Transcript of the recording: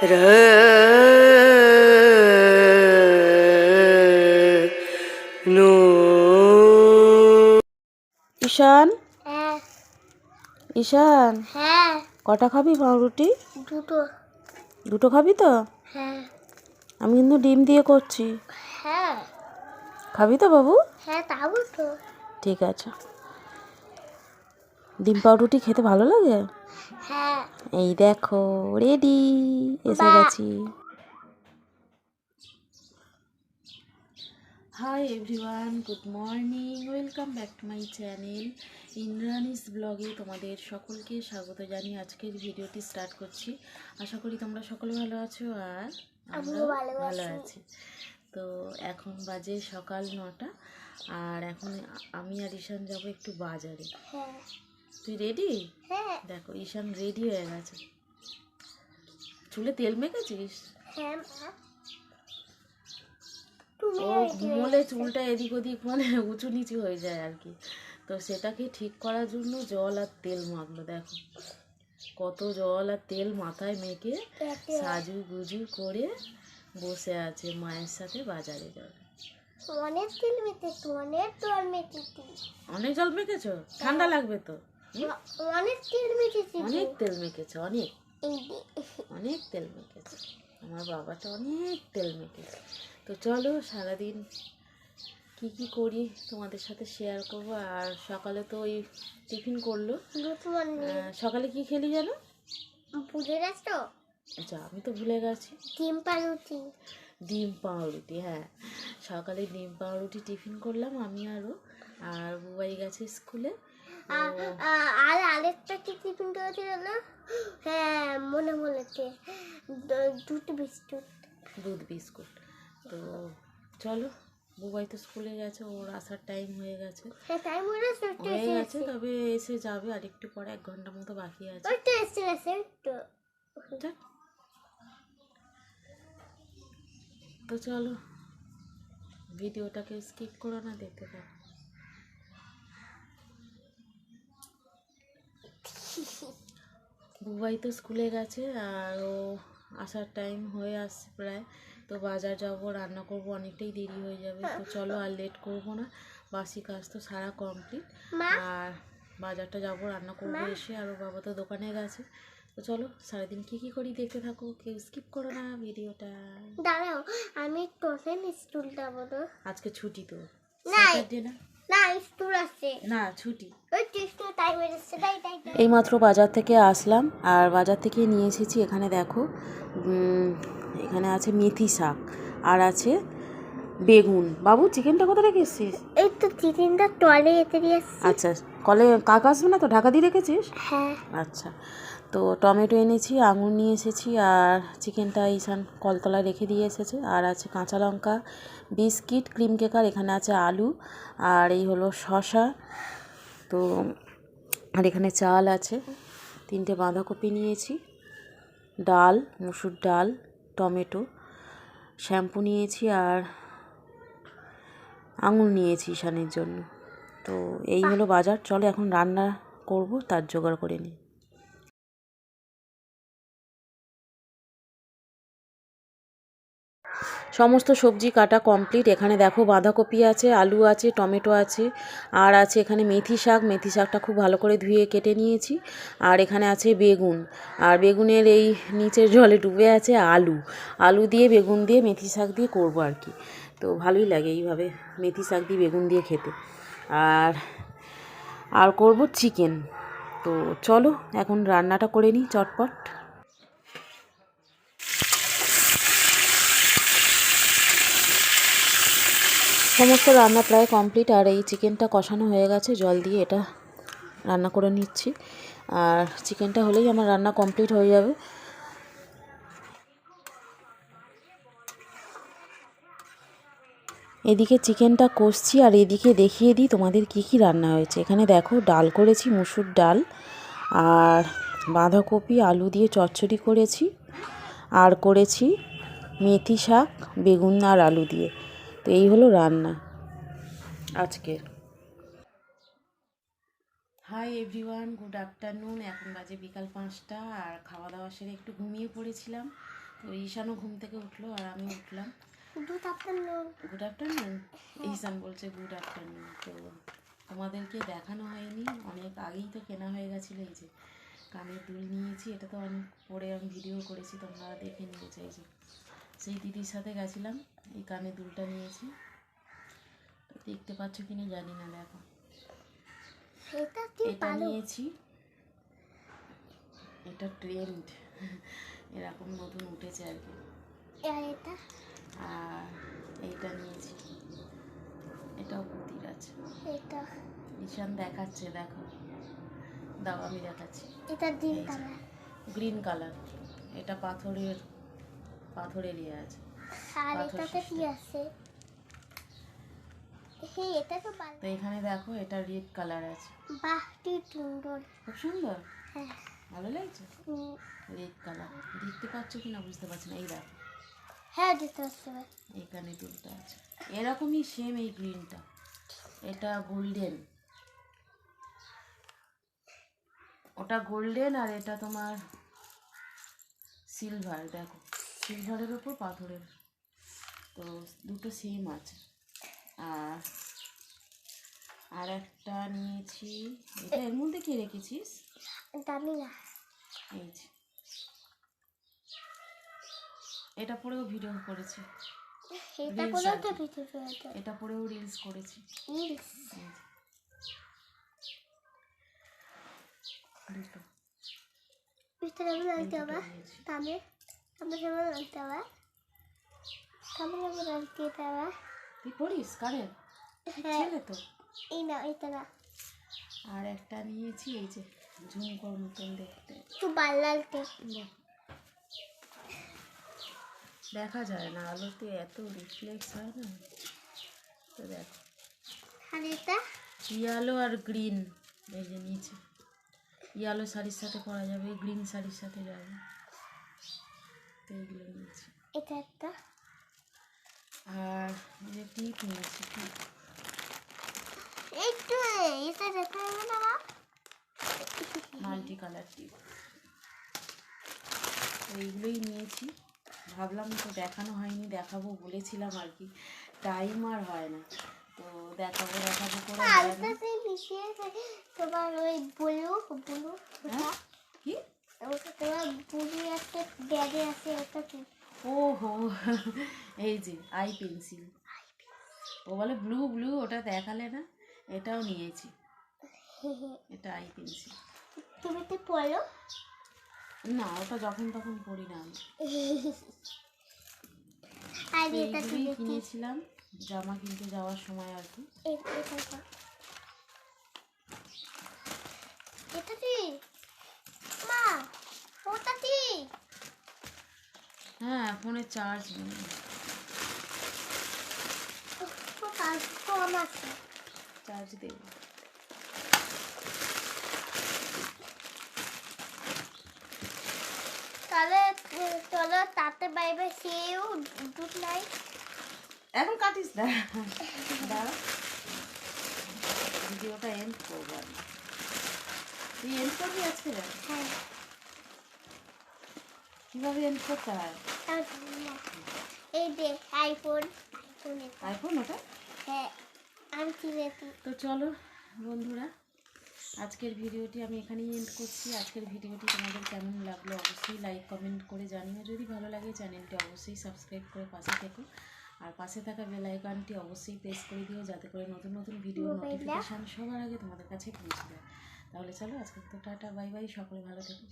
No ঈশান? হ্যাঁ। ঈশান? হ্যাঁ। কটা খাবি পাউরুটি? দুটো। দুটো খাবি তো? হ্যাঁ। আমি কিন্তু ডিম দিয়ে করছি। হ্যাঁ। খাবি তো বাবু? হ্যাঁ তো। ঠিক আছে। ডিম পাউরুটি খেতে ভালো লাগে? এই দেখো রেডি এসে গেছি। Hi everyone good morning welcome back to my channel Indrani's ব্লগে তোমাদের সকলকে স্বাগত জানিয়ে আজকের ভিডিওটি স্টার্ট করছি। আশা করি তোমরা সকলে ভালো আছো আর আমিও আমরা ভালো। আছি। তো এখন বাজে সকাল নটা আর এখন আমি আর ঈশান যাব একটু বাজারে। হ্যাঁ। তুই রেডি হ্যাঁ। দেখো ঈশান রেডি হয়ে গেছে। চুলে তেল মেখেছিস? হ্যাঁ ও ঘুমোলে চুলটা এদিক ওদিক মানে উঁচু নিচু হয়ে যায় আর কি। তো সেটাকে ঠিক করার জন্য জল আর তেল মাখলো দেখো। কত জল আর তেল মাথায় মেখে সাজু গুজু করে বসে আছে মায়ের সাথে বাজারে যাবে। অনেক তেল মেখেছি অনেক জল মেখেছি। অনেক জল মেখেছো? ঠান্ডা লাগবে তো? অনেক তেল মেখেছি অনেক তেল মেখেছো অনেক। অনেক তেল মেখেছে। আমার বাবাটা অনেক তেল মেখেছে। তো চলো সারাদিন কি কি করি তোমাদের সাথে শেয়ার করব। আর সকালে তো ওই টিফিন করল। সকালে কি খেলি জানো? বুঝে গেছো আচ্ছা আমি তো ভুলে গেছি। ডিম পাউরুটি। ডিম পাউরুটি হ্যাঁ। সকালে ডিম পাউরুটি টিফিন করলাম আমি আরও আর বুবাই গেছে স্কুলে। আর আরেকটা কি টিফিন করেছিল না হ্যাঁ মনে পড়েছে দ- দুটো বিস্কুট। দুধ বিস্কুট। তো চলো বুবাই তো স্কুলে গেছে ওর আসার টাইম হয়ে গেছে। হ্যাঁ হয়ে গেছে তবে এসে যাবে আর একটু পরে এক ঘণ্টা মতো বাকি আছে। তো চলো ভিডিওটাকে স্কিপ করো না দেখতে থাকো। বুবাই তো স্কুলে গেছে আর ও আসার টাইম হয়ে আসছে প্রায়। তো বাজার যাব রান্না করব অনেকটাই দেরি হয়ে যাবে। তো চলো আর লেট করব না। বাসি কাজ তো সারা কমপ্লিট আর বাজারটা যাব রান্না করব এসে। আর বাবা তো দোকানে গেছে। তো চলো সারাদিন কি কি করি দেখতে থাকো। কেউ স্কিপ করো না ভিডিওটা। দাঁড়াও আমি টোটেন স্টুল যাব আজকে ছুটি তো। না? না স্টুল আছে। না ছুটি। তাই। এইমাত্র বাজার থেকে আসলাম আর বাজার থেকে নিয়ে এসেছি এখানে দেখো এখানে আছে মেথি শাক আর আছে বেগুন। বাবু চিকেনটা কোথায় রেখে এসছিস? এই তো চিকেনটা টলে এতে আচ্ছা কলে কাক আসবে না তো ঢাকা দিয়ে রেখেছিস? হ্যাঁ। আচ্ছা তো টমেটো এনেছি, আঙুর নিয়ে এসেছি আর চিকেনটা ঈশান কলতলায় রেখে দিয়ে এসেছে। আর আছে কাঁচা লঙ্কা, বিস্কিট, ক্রিম কেকার এখানে আছে আলু আর এই হলো শশা তো আর এখানে চাল আছে, তিনটে বাঁধাকপি নিয়েছি, ডাল, মুসুর ডাল, টমেটো, শ্যাম্পু নিয়েছি আর আঙুর নিয়েছি ঈশানের জন্য। তো এই হলো বাজার, চলো এখন রান্না করব, তার জোগাড় করে নিই। সমস্ত সবজি কাটা কমপ্লিট এখানে দেখো বাঁধাকপি আছে, আলু আছে, টমেটো আছে, আর আছে এখানে মেথি শাক। মেথি শাকটা খুব ভালো করে ধুয়ে কেটে নিয়েছি। আর এখানে আছে বেগুন। আর বেগুনের এই নিচের জলে ডুবে আছে আলু। আলু দিয়ে বেগুন দিয়ে মেথি শাক দিয়ে করব আর কি। তো ভালোই লাগে এইভাবে মেথি শাক দিয়ে বেগুন দিয়ে খেতে। আর আর করব চিকেন তো চলো এখন রান্নাটা করে নিই চটপট। সমস্ত রান্না প্রায় কমপ্লিট আর এই চিকেনটা কষানো হয়ে গেছে, জল দিয়ে এটা রান্না করে নিচ্ছি। আর চিকেনটা হলেই আমার রান্না কমপ্লিট হয়ে যাবে। এদিকে চিকেনটা কষছি, আর এদিকে দেখিয়ে দিই তোমাদের কি কি রান্না হয়েছে। এখানে দেখো, ডাল করেছি, মুসুর ডাল, আর বাঁধাকপি, আলু দিয়ে চচ্চড়ি করেছি, আর করেছি মেথি শাক, বেগুন আর আলু দিয়ে। তো এই হলো রান্না আজকের। হাই এভরিওয়ান গুড আফটারনুন এখন বাজে বিকাল পাঁচটা আর খাওয়া দাওয়া সেরে একটু ঘুমিয়ে পড়েছিলাম। তো ঈশানও ঘুম থেকে উঠল আর আমি উঠলাম। গুড আফটারনুন ঈশান বলছে গুড আফটারনুন তো তোমাদেরকে দেখানো হয়নি অনেক আগেই তো কেনা হয়ে গেছিল এই যে কানের দুল নিয়েছি এটা তো অনেক পরে আমি ভিডিও করেছি তোমরা দেখে নিয়েছো এই যে সেই দিদির সাথে গেছিলাম এই কানে দুলটা নিয়েছি। দেখতে পাচ্ছ কি না জানি না দেখো। এটা এটা নিয়েছি। এটা ট্রেন্ড এরকম নতুন উঠেছে আর কি। আর এইটা নিয়েছি। এটাও পুতির আছে। এটা? ঈশান দেখাচ্ছে দেখো। দাও আমি দেখাচ্ছি। এটা এই কালার গ্রিন কালার এটা পাথরের পাথরের ইয়ে আছে। আর পাথর এটাতে কি। আছে? এটা তো তো এখানে দেখো এটা রেড কালার আছে। বাহ কি সুন্দর। খুব সুন্দর? হ্যাঁ। ভালো লাগছে? Red colour. দেখতে পাচ্ছ কি না বুঝতে পারছি না। এই দেখো। হ্যাঁ দিতে পারছি এখানে দুলটা আছে। এরকমই সেম এই গ্রিনটা এটা গোল্ডেন ওটা গোল্ডেন আর এটা তোমার সিলভার দেখো। সিলভারের ওপর পাথরের। তো দুটো সেম আছে। আর আর একটা নিয়েছি। এটা এর মধ্যে কি রেখেছিস? দামি না। এই যে। এটা পরেও ভিডিও করেছি। এটা Reels তো ভিডিও করেছে। এটা পরেও রিলস করেছি। রিলস। দুটো। ভিতরে নিয়েছি। তাহলে তুই পড়িস কারে ছেলে তো এই না এটা না আর একটা নিয়েছি এই যে ঝুমকোর মতন দেখতে একটু দেখ। দেখা যায় না আলোতে এত রিফ্লেক্স হয় না তো দেখো আর এটা ইয়ালো আর গ্রিন এই যে নিচে ইয়ালো শাড়ির সাথে পরা যাবে গ্রিন শাড়ির সাথে যাবে তো নিয়েছি এটা একটা। আর এই যে টিপ নিয়েছি টিপ একটু এটা দেখা যাবে না মা মাল্টি কালার টিপ। এইগুলোই নিয়েছি। ভাবলাম তো দেখানো হয়নি দেখাবো বলেছিলাম আর কি। টাইম আর হয় না। তো দেখাবো দেখাবো করে হয় তোমার ওই ব্লু ব্লু। হ্যাঁ? ওটা তোমার ব্লু আছে ব্যাগে আছে ওটা ও হো এই যে আই পেন্সিল ও বলে ব্লু ব্লু ওটা দেখালে না এটাও নিয়েছি। এটা আই পেন্সিল তুমি তো পড়ো। না ওটা যখন তখন পড়ি না আমি। কিনেছিলাম জামা কিনতে যাওয়ার সময় আর কি। এটা কর। এটা কি মা ওটা কি হ্যাঁ ফোনে চার্জ নেই। চার্জ দেবো। তাহলে চলো তাতে বাইবে সেও দুধ নাই এখন কাটিস না। ভিডিওটা এন্ড করব তুই এন্ড করবি আজকে? হ্যাঁ। কীভাবে এন্ড করতে হয়? এই যে আইফোন আইফোন ওটা? হ্যাঁ আমি তো চলো বন্ধুরা আজকের ভিডিওটি আমি এখানেই এন্ড করছি। আজকের ভিডিওটি তোমাদের কেমন লাগল অবশ্যই লাইক কমেন্ট করে জানিও। যদি ভালো লাগে চ্যানেলটি অবশ্যই সাবস্ক্রাইব করে পাশে থেকো। আর পাশে থাকা বেল আইকনটি অবশ্যই প্রেস করে দিও যাতে করে নতুন নতুন ভিডিও? নোটিফিকেশান সবার আগে তোমাদের কাছে পৌঁছে যায়। তাহলে চলো আজকে তো টাটা বাই বাই সকলে ভালো থেকো।